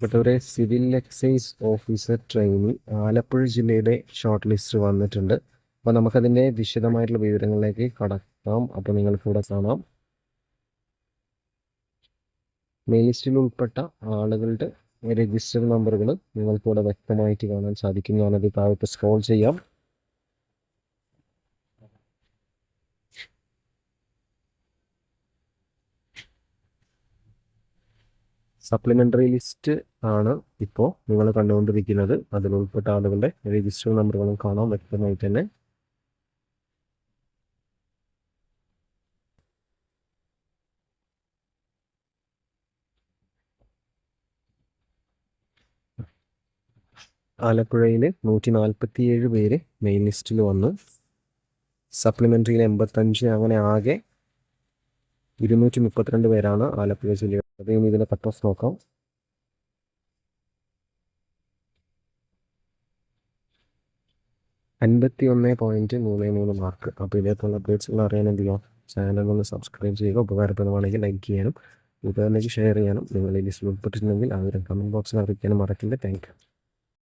പ്രിയപ്പെട്ടവരെ civil excise officer trainee Alappuzha ജില്ലയുടെ short list വന്നിട്ടുണ്ട്. അപ്പോൾ നമുക്കതിന്റെ വിശദമായിട്ടുള്ള വിവരങ്ങളിലേക്ക് കടക്കാം. അപ്പോൾ നിങ്ങൾക്ക് ഇവിടെ കാണാം മെയിൻ ലിസ്റ്റിൽ ഉൾപ്പെട്ട ആളുകളുടെ രജിസ്റ്റർ നമ്പറുകൾ നിങ്ങൾക്കിവിടെ വ്യക്തമായിട്ട് കാണാൻ സാധിക്കും. ഞാനത് താഴത്ത് സ്ക്രോൾ ചെയ്യാം. സപ്ലിമെന്ററി ലിസ്റ്റ് ആണ് ഇപ്പോൾ നിങ്ങൾ കണ്ടുകൊണ്ടിരിക്കുന്നത്. അതിൽ ഉൾപ്പെട്ട ആളുകളുടെ രജിസ്റ്റർ നമ്പറുകളും കാണാം. വ്യക്തമായിട്ട് തന്നെ. ആലപ്പുഴയിൽ നൂറ്റി നാൽപ്പത്തിയേഴ് പേര് മെയിൻ ലിസ്റ്റിൽ വന്ന്. സപ്ലിമെന്ററിയിൽ എൺപത്തഞ്ച് അങ്ങനെ ആകെ ഇരുന്നൂറ്റി മുപ്പത്തിരണ്ട് പേരാണ് ആലപ്പുഴ ജില്ലയിൽ അതെയും ഇതിന്റെ കട്ട് ഓഫ് നോക്കാം. അൻപത്തി ഒന്ന് പോയിന്റ് മൂന്ന് മൂന്ന് മാർക്ക് അപ്പോൾ ഇതേപോലെ അപ്ഡേറ്റ്സുകൾ അറിയാൻ എന്ത് ചെയ്യാം ചാനൽ ഒന്ന് സബ്സ്ക്രൈബ് ചെയ്യുക. ഉപകാരപ്രദമാണെങ്കിൽ ലൈക്ക് ചെയ്യാനും ഉപകാരത്തിലേക്ക് ഷെയർ ചെയ്യാനും നിങ്ങൾ ഈ ലിസ്റ്റിൽ ഉൾപ്പെട്ടിട്ടുണ്ടെങ്കിൽ ആ കമന്റ് ബോക്സിൽ അറിയിക്കാനും മറക്കില്ല. Thank you